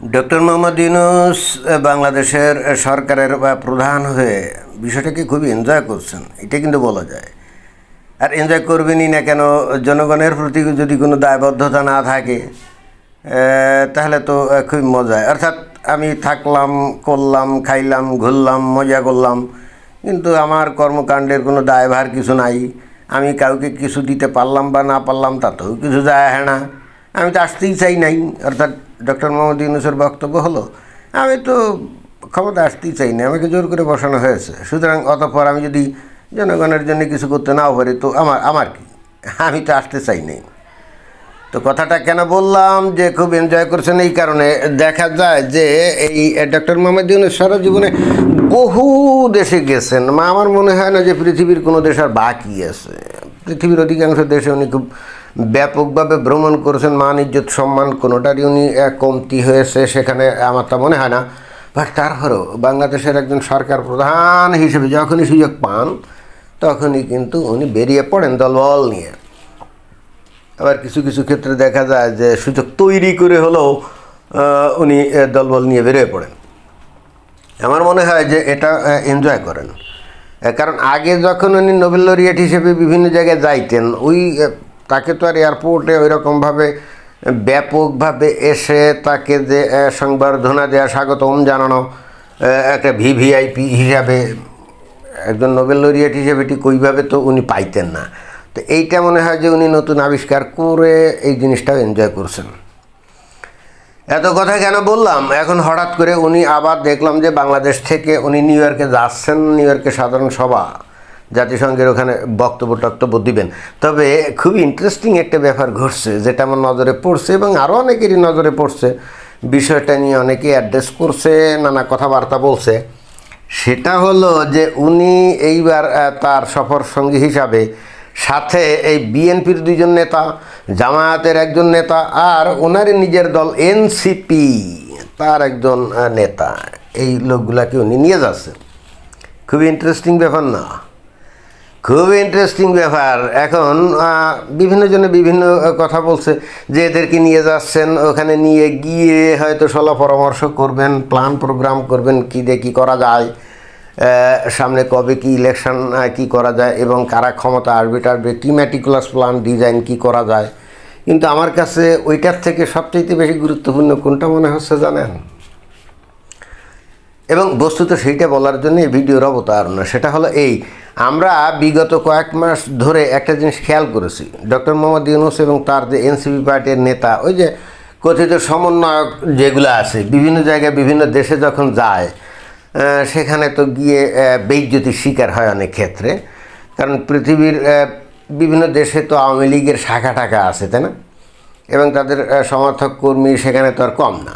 Doctor Mohammad Yunus বাংলাদেশের সরকারের প্রধান হয়ে বিষয়টাকে খুবই এনজয় করছেন। এটা কিন্তু বলা যায়। আর এনজয় করবেনই না কেন? জনগণের প্রতি যদি কোনো দায়বদ্ধতা না থাকে তাহলে তো খুবই মজায়। অর্থাৎ আমি থাকলাম, করলাম, খাইলাম, ঘুরলাম, মজা করলাম, কিন্তু আমার কর্মকাণ্ডের কোনো দায়ভার কিছু নাই। আমি কাউকে কিছু দিতে পারলাম বা না পারলাম, তাতেও কিছু যায় না। আমি তো আসতেই চাই নাই, অর্থাৎ ডক্টর মোহাম্মদ ইউনুসের বক্তব্য হলো, আমি তো ক্ষমতা আসতেই চাই না আমাকে জোর করে বসানো হয়েছে। সুতরাং অতঃপর আমি যদি জনগণের জন্য কিছু করতে নাও পারি, তো আমার আমার কি? আমি তো আসতে চাই নাই। তো কথাটা কেন বললাম যে খুব এনজয় করছেন এই কারণে, দেখা যায় যে এই ডক্টর মোহাম্মদ ইউনুস সারা জীবনে বহু দেশে গেছেন। মা আমার মনে হয় না যে পৃথিবীর কোনো দেশ আর বাকি আছে। পৃথিবীর অধিকাংশ দেশে উনি খুব ব্যাপকভাবে ভ্রমণ করেছেন মান ইজ্জত, সম্মান কোনোটারই উনি কমতি হয়েছে সেখানে, আমার তা মনে হয় না। বাট তারপরেও বাংলাদেশের একজন সরকার প্রধান হিসেবে যখনই সুযোগ পান, তখনই কিন্তু উনি বেরিয়ে পড়েন দলবল নিয়ে। আবার কিছু কিছু ক্ষেত্রে দেখা যায় যে সুযোগ তৈরি করে হলেও উনি দলবল নিয়ে বেরিয়ে পড়েন। আমার মনে হয় যে এটা এনজয় করেন। কারণ আগে যখন উনি নোবেল লরিয়েট হিসেবে বিভিন্ন জায়গায় যাইতেন, ওই তাকে তো আর এয়ারপোর্টে ওই রকমভাবে ব্যাপকভাবে এসে তাকে যে সংবর্ধনা দেওয়া স্বাগতম জানানো একটা ভিভিআইপি হিসাবে, একজন নোবেল লরিয়েট হিসেবে ঠিক ওইভাবে তো উনি পাইতেন না। তো এইটা মনে হয় যে উনি নতুন আবিষ্কার করে এই জিনিসটাও এনজয় করছেন। এত কথা কেন বললাম? এখন হঠাৎ করে উনি আবার দেখলাম যে বাংলাদেশ থেকে উনি নিউ ইয়র্কে যাচ্ছেন, নিউ ইয়র্কে সাধারণ সভা। জাতিসংঘের ওখানে বক্তব্য টক্তব্য দিবেন। তবে খুবই ইন্টারেস্টিং একটা ব্যাপার ঘটছে, যেটা আমার নজরে পড়ছে এবং আরও অনেকেরই নজরে পড়ছে। বিষয়টা নিয়ে অনেকেই অ্যাড্রেস করছে, নানা কথাবার্তা বলছে। সেটা হলো যে উনি এইবার তার সফর সঙ্গী হিসাবে সাথে এই বিএনপির দুইজন নেতা, জামায়াতের একজন নেতা আর ওনারই নিজের দল এনসিপি, তার একজন নেতা। এই লোকগুলাকে উনি নিয়ে যাচ্ছেন খুবই ইন্টারেস্টিং ব্যাপার না। খুব ইন্টারেস্টিং ব্যাপার। এখন বিভিন্ন জনে বিভিন্ন কথা বলছে যে এদেরকে নিয়ে যাচ্ছেন, ওখানে নিয়ে গিয়ে হয়তো সলা পরামর্শ করবেন প্ল্যান প্রোগ্রাম করবেন, কী দিয়ে কী করা যায় সামনে কবে কি ইলেকশন কি করা যায় এবং কারা ক্ষমতা আসবে টাসবে, কী ম্যাটিকুলাস প্ল্যান ডিজাইন কি করা যায়। কিন্তু আমার কাছে ওইটার থেকে সবচেয়ে বেশি গুরুত্বপূর্ণ কোনটা মনে হচ্ছে জানেন? এবং বস্তুত সেইটা বলার জন্য এই ভিডিওর অবতারণা সেটা হলো এই। আমরা বিগত কয়েক মাস ধরে একটা জিনিস খেয়াল করেছি। ডক্টর মোহাম্মদ ইউনুস এবং তার যে এনসিপি পার্টির নেতা ওই যে কথিত সমন্বয়ক যেগুলো আছে বিভিন্ন জায়গায় বিভিন্ন দেশে যখন যায় সেখানে তো গিয়ে আহ, বেইজ্জতির শিকার হয় অনেক ক্ষেত্রে। কারণ পৃথিবীর বিভিন্ন দেশে তো আওয়ামী লীগের শাখা টাকা আছে তাই না? এবং তাদের সমর্থক কর্মী সেখানে তো আর কম না।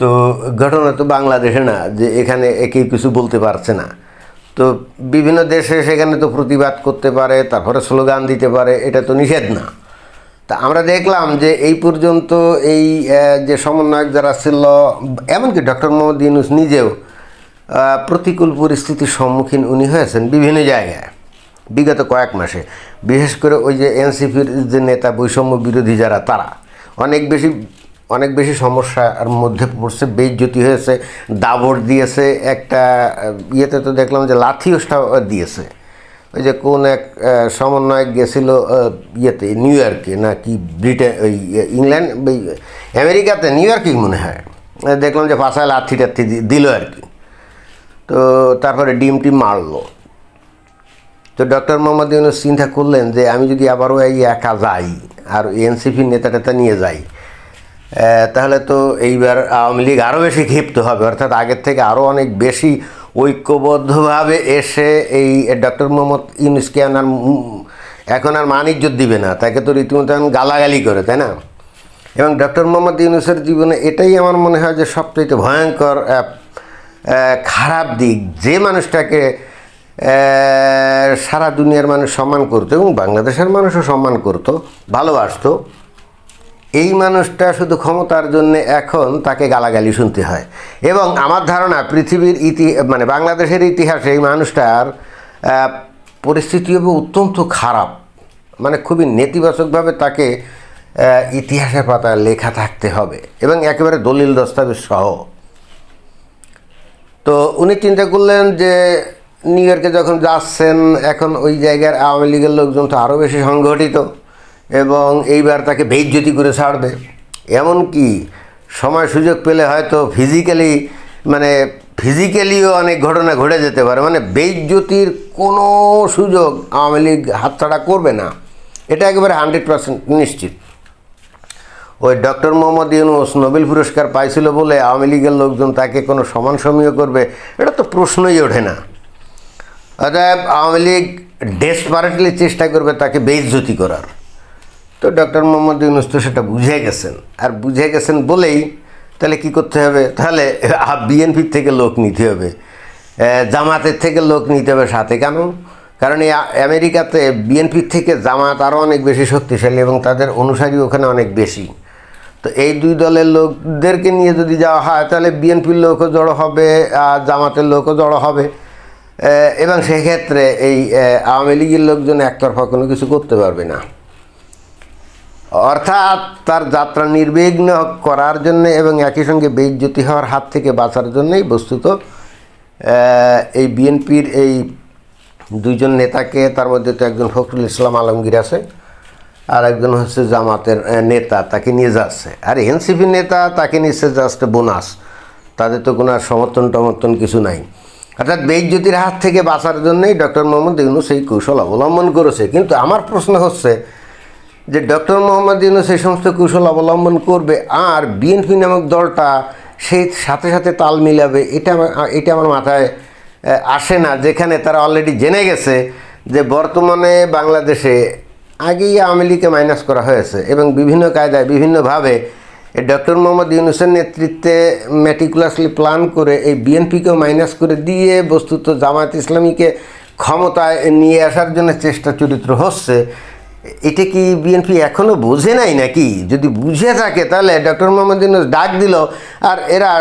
তো ঘটনা তো বাংলাদেশে না, যে এখানে কেউ কিছু বলতে পারছে না। তো বিভিন্ন দেশে সেখানে তো প্রতিবাদ করতে পারে, তারপরে স্লোগান দিতে পারে, এটা তো নিষেধ না। তা আমরা দেখলাম যে এই পর্যন্ত এই যে সমন্বয়ক যারা ছিল, এমনকি ডক্টর মোহাম্মদ ইউনুস নিজেও প্রতিকূল পরিস্থিতির সম্মুখীন উনি হয়েছেন বিভিন্ন জায়গায়, বিগত কয়েক মাসে। বিশেষ করে ওই যে এনসিপির যে নেতা, বৈষম্য বিরোধী যারা, তারা। অনেক বেশি অনেক বেশি সমস্যার মধ্যে পড়ছে বেইজ্জতি হয়েছে দাবড় দিয়েছে একটা ইয়েতে তো দেখলাম যে লাথিওসটা দিয়েছে। ওই যে কোন এক সমন্বয়ক গেছিল ইয়েতে নিউ ইয়র্কে না কি ব্রিটেন ওই ইয়ে, ইংল্যান্ড আমেরিকাতে নিউ ইয়র্কেই মনে হয়। দেখলাম যে পাশায় লাথি টাথি দিল আর কি। তো তারপরে ডিম টিম মারলো। তো ডক্টর মোহাম্মদ ইউনুস চিন্তা করলেন যে আমি যদি আবারও এই একা যাই আর এনসিপি নেতা টেতা নিয়ে যাই তাহলে তো এইবার আওয়ামী লীগ আরও বেশি ক্ষিপ্ত হবে। অর্থাৎ আগের থেকে আরও অনেক বেশি ঐক্যবদ্ধভাবে এসে এই ডক্টর মোহাম্মদ ইউনুসকে উম, এখন আর মান ইজ্জত দিবে না। তাকে তো রীতিমতো এখন গালাগালি করে তাই না? এবং ডক্টর মোহাম্মদ ইউনুসের জীবনে এটাই আমার মনে হয় যে সবচেয়ে ভয়ঙ্কর খারাপ দিক। যে মানুষটাকে সারা দুনিয়ার মানুষ সম্মান করতো এবং বাংলাদেশের মানুষও সম্মান করতো ভালোবাসতো এই মানুষটা শুধু ক্ষমতার জন্য এখন তাকে গালাগালি শুনতে হয়। এবং আমার ধারণা পৃথিবীর ইতি মানে বাংলাদেশের ইতিহাসে এই মানুষটার পরিস্থিতি হবে অত্যন্ত খারাপ। মানে খুবই নেতিবাচকভাবে তাকে ইতিহাসের পাতায় লেখা থাকতে হবে এবং একেবারে দলিল দস্তাবেজ সহ। তো উনি চিন্তা করলেন যে নিউ ইয়র্কে যখন যাচ্ছেন, এখন ওই জায়গার আওয়ামী লীগের লোকজন তো আরও বেশি সংগঠিত। এবং এইবার তাকে বেইজ্জতি করে ছাড়বে এমনকি সময় সুযোগ পেলে হয়তো ফিজিক্যালি মানে ফিজিক্যালিও অনেক ঘটনা ঘটে যেতে পারে। মানে বেইজ্জতির কোনো সুযোগ আওয়ামী লীগ হাতছাড়া করবে না। এটা একেবারে হান্ড্রেড পার্সেন্ট নিশ্চিত। ওই ডক্টর মোহাম্মদ ইউনুস নোবেল পুরস্কার পাইছিল বলে আওয়ামী লীগের লোকজন তাকে কোনো সমান সমীয় করবে, এটা তো প্রশ্নই ওঠে না। অতএব আওয়ামী লীগ ডেসপারেটলি চেষ্টা করবে তাকে বেইজ্জতি করার। তো ডক্টর মোহাম্মদ ইউনুস তো সেটা বুঝে গেছেন। আর বুঝে গেছেন বলেই তাহলে কি করতে হবে? তাহলে বিএনপির থেকে লোক নিতে হবে। জামাতের থেকে লোক নিতে হবে সাথে কেন? কারণ এই আমেরিকাতে বিএনপির থেকে জামাত আরও অনেক বেশি শক্তিশালী এবং তাদের অনুসারী ওখানে অনেক বেশি। তো এই দুই দলের লোকদেরকে নিয়ে যদি যাওয়া হয়, তাহলে বিএনপির লোকও জড়ো হবে, আর জামাতের লোকও জড়ো হবে। এবং সেক্ষেত্রে এই আওয়ামী লীগের লোকজন একতরফা কোনো কিছু করতে পারবে না। অর্থাৎ তার যাত্রা নির্বিঘ্ন করার জন্য এবং একই সঙ্গে বেইজ্জতি হওয়ার হাত থেকে বাঁচার জন্যই বস্তুত এই বিএনপির এই দুইজন নেতাকে, তার মধ্যে তো একজন ফখরুল ইসলাম আলমগীর আছে, আর একজন হচ্ছে জামাতের নেতা, তাকে নিয়ে যাচ্ছে। আর এনসিপি নেতা, তাকে নিচ্ছে জাস্ট বোনাস। তাদের তো কোনো আর সমর্থন টমর্থন কিছু নাই। অর্থাৎ বেইজ্জতির হাত থেকে বাঁচার জন্যই ডক্টর মোহাম্মদ ইউনুস এই কৌশল অবলম্বন করেছে। কিন্তু আমার প্রশ্ন হচ্ছে যে ডক্টর মোহাম্মদ ইউনুস এই সমস্ত কৌশল অবলম্বন করবে আর বিএনপি নামক দলটা সেই সাথে সাথে তাল মিলাবে, এটা এটা আমার মাথায় আসে না। যেখানে তারা অলরেডি জেনে গেছে যে বর্তমানে বাংলাদেশে আগেই আওয়ামী লীগকে মাইনাস করা হয়েছে এবং বিভিন্ন কায়দায়, বিভিন্নভাবে ডক্টর মোহাম্মদ ইউনুসের নেতৃত্বে ম্যাটিকুলাসলি প্ল্যান করে এই বিএনপিকেও মাইনাস করে দিয়ে বস্তুত জামায়াত ইসলামীকে ক্ষমতায় নিয়ে আসার জন্য চেষ্টা চরিত্র হচ্ছে। এটা কি বিএনপি এখনও বোঝে নাই নাকি? যদি বুঝে থাকে, তাহলে ডক্টর মোহাম্মদ ইউনুস ডাক দিল, আর এরা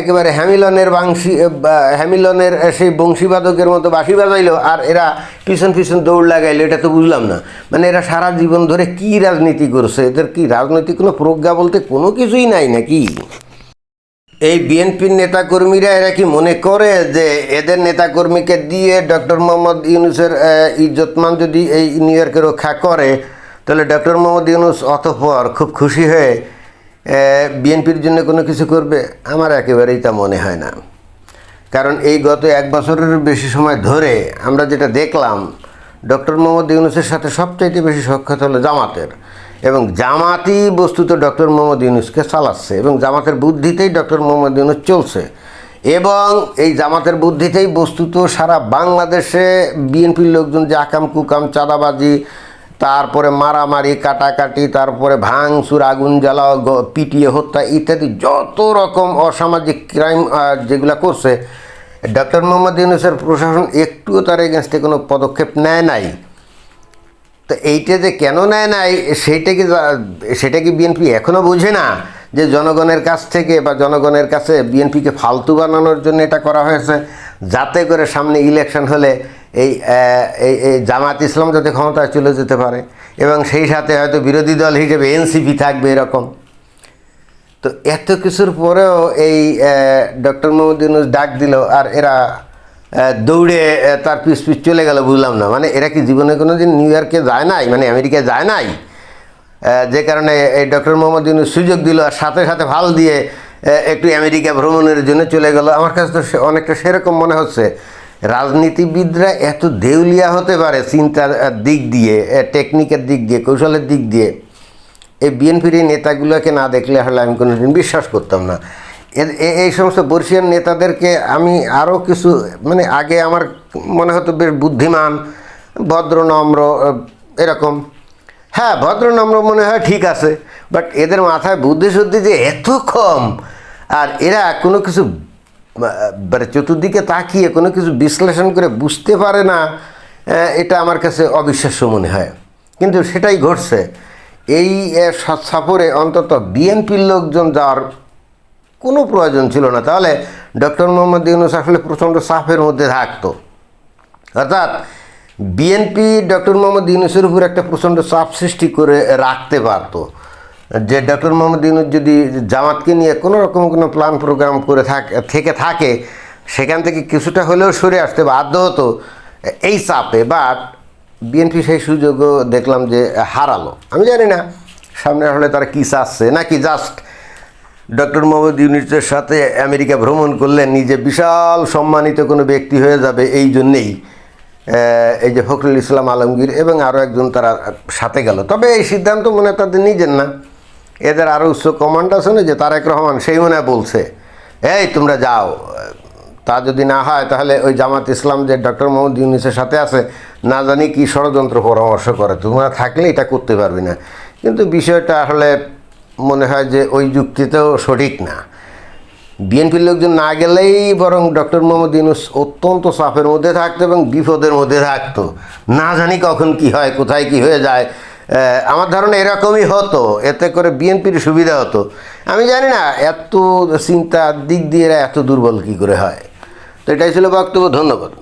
একেবারে হ্যামিলনের বাংশি হ্যামিলনের সেই বংশীবাদকের মতো বাঁশি বাজাইলো, আর এরা পিছন পিছন দৌড় লাগাইলো, এটা তো বুঝলাম না। মানে এরা সারা জীবন ধরে কি রাজনীতি করছে? এদের কি রাজনৈতিক কোনো প্রজ্ঞা বলতে কোনো কিছুই নাই নাকি? এই বিএনপির নেতাকর্মীরা এরা কি মনে করে যে এদের নেতাকর্মীকে দিয়ে ডক্টর মোহাম্মদ ইউনুসের ইজ্জতমান যদি এই নিউ ইয়র্কে রক্ষা করে, তাহলে ডক্টর মোহাম্মদ ইউনুস অতঃপর খুব খুশি হয়ে বিএনপির জন্য কোনো কিছু করবে? আমার একেবারেই তা মনে হয় না। কারণ এই গত এক বছরের বেশি সময় ধরে আমরা যেটা দেখলাম, ডক্টর মোহাম্মদ ইউনুসের সাথে সবচাইতে বেশি সক্ষত হলো জামাতের। এবং জামাতই বস্তুত ডক্টর মোহাম্মদ ইউনুসকে চালাচ্ছে এবং জামাতের বুদ্ধিতেই ডক্টর মোহাম্মদ ইউনুস চলছে। এবং এই জামাতের বুদ্ধিতেই বস্তুত সারা বাংলাদেশে বিএনপির লোকজন যে আকাম, কুকাম, চাঁদাবাজি, তারপরে মারামারি, কাটাকাটি, তারপরে ভাঙচুর, আগুন জ্বালা পিটিয়ে হত্যা ইত্যাদি যত রকম অসামাজিক ক্রাইম যেগুলো করছে, ডক্টর মোহাম্মদ ইউনুসের প্রশাসন একটুও তার এগেনস্টে কোনো পদক্ষেপ নেয় নাই। তো এইটা যে কেন নেয় নাই, সেইটা কি সেটা কি বিএনপি এখনও বুঝে না? যে জনগণের কাছ থেকে বা জনগণের কাছে বিএনপিকে ফালতু বানানোর জন্য এটা করা হয়েছে, যাতে করে সামনে ইলেকশন হলে এই এই জামাত ইসলাম যাতে ক্ষমতায় চলে যেতে পারে এবং সেই সাথে হয়তো বিরোধী দল হিসেবে এনসিপি থাকবে এরকম। তো এত কিছুর পরেও এই ডক্টর মোহাম্মদ ইউনুস ডাক দিল আর এরা দৌড়ে তার পিছ পিছ চলে গেল, বুঝলাম না। মানে এরা কি জীবনে কোনো দিন নিউ ইয়র্কে যায় নাই? মানে আমেরিকায় যায় নাই? যে কারণে এই ডক্টর মোহাম্মদ ইউনুস সুযোগ দিল আর সাথে সাথে ভালো দিয়ে একটু আমেরিকা ভ্রমণের জন্য চলে গেল। আমার কাছে তো অনেকটা সেরকম মনে হচ্ছে। রাজনীতিবিদরা এত দেউলিয়া হতে পারে চিন্তার দিক দিয়ে টেকনিকের দিক দিয়ে, কৌশলের দিক দিয়ে। এই বিএনপির নেতাগুলোকে না দেখলে হলে আমি কোনোদিন বিশ্বাস করতাম না। এই সমস্ত বর্ষিয়ান নেতাদেরকে আমি আরও কিছু মানে আগে আমার মনে হতো বেশ বুদ্ধিমান, ভদ্র, নম্র এরকম। হ্যাঁ ভদ্র, নম্র মনে হয় ঠিক আছে বাট এদের মাথায় বুদ্ধি শুদ্ধি যে এত কম, আর এরা কোনো কিছু মানে চতুর্দিকে তাকিয়ে কোনো কিছু বিশ্লেষণ করে বুঝতে পারে না এটা আমার কাছে অবিশ্বাস্য মনে হয়। কিন্তু সেটাই ঘটছে। এই সফরে অন্তত বিএনপির লোকজন যাওয়ার কোনো প্রয়োজন ছিল না। তাহলে ডক্টর মোহাম্মদ ইউনুস আসলে প্রচণ্ড চাপের মধ্যে থাকতো। অর্থাৎ বিএনপি ডক্টর মোহাম্মদ ইউনুসের উপর একটা প্রচণ্ড চাপ সৃষ্টি করে রাখতে পারতো। যে ডক্টর মোহাম্মদ ইউনুস যদি জামাতকে নিয়ে কোনো রকম কোনো প্ল্যান প্রোগ্রাম করে থাকে, থেকে থাকে, সেখান থেকে কিছুটা হলেও সরে আসতে বাধ্য হতো এই চাপে। বাট বিএনপি সেই সুযোগও দেখলাম যে হারালো। আমি জানি না সামনে হলে তারা কী চাচ্ছে, নাকি জাস্ট ডক্টর মোহাম্মদ ইউনিসের সাথে আমেরিকা ভ্রমণ করলে নিজে বিশাল সম্মানিত কোনো ব্যক্তি হয়ে যাবে এই জন্যেই এই যে ফখরুল ইসলাম আলমগীর এবং আরও একজন তারা সাথে গেল। তবে এই সিদ্ধান্ত মনে তাদের নিজের না। এদের আরও উচ্চ কমান্ড আছে না যে তারেক রহমান সেই মনে বলছে, এই তোমরা যাও। তা যদি না হয় তাহলে ওই জামাত ইসলাম যে ডক্টর মোহাম্মদ ইউনিসের সাথে আছে, না জানি কি ষড়যন্ত্র পরামর্শ করে। তোমরা থাকলে এটা করতে পারবি না। কিন্তু বিষয়টা আসলে মনে হয় যে ওই যুক্তিতেও সঠিক না। বিএনপির লোকজন না গেলেই বরং ডক্টর মোহাম্মদ ইউনুস অত্যন্ত চাপের মধ্যে থাকতো এবং বিপদের মধ্যে থাকতো। না জানি কখন কি হয়, কোথায় কি হয়ে যায়। আমার ধারণা এরকমই হতো, এতে করে বিএনপির সুবিধা হতো। আমি জানি না, এত চিন্তার দিক দিয়ে এরা এত দুর্বল কী করে হয়। তো এটাই ছিল বক্তব্য, ধন্যবাদ।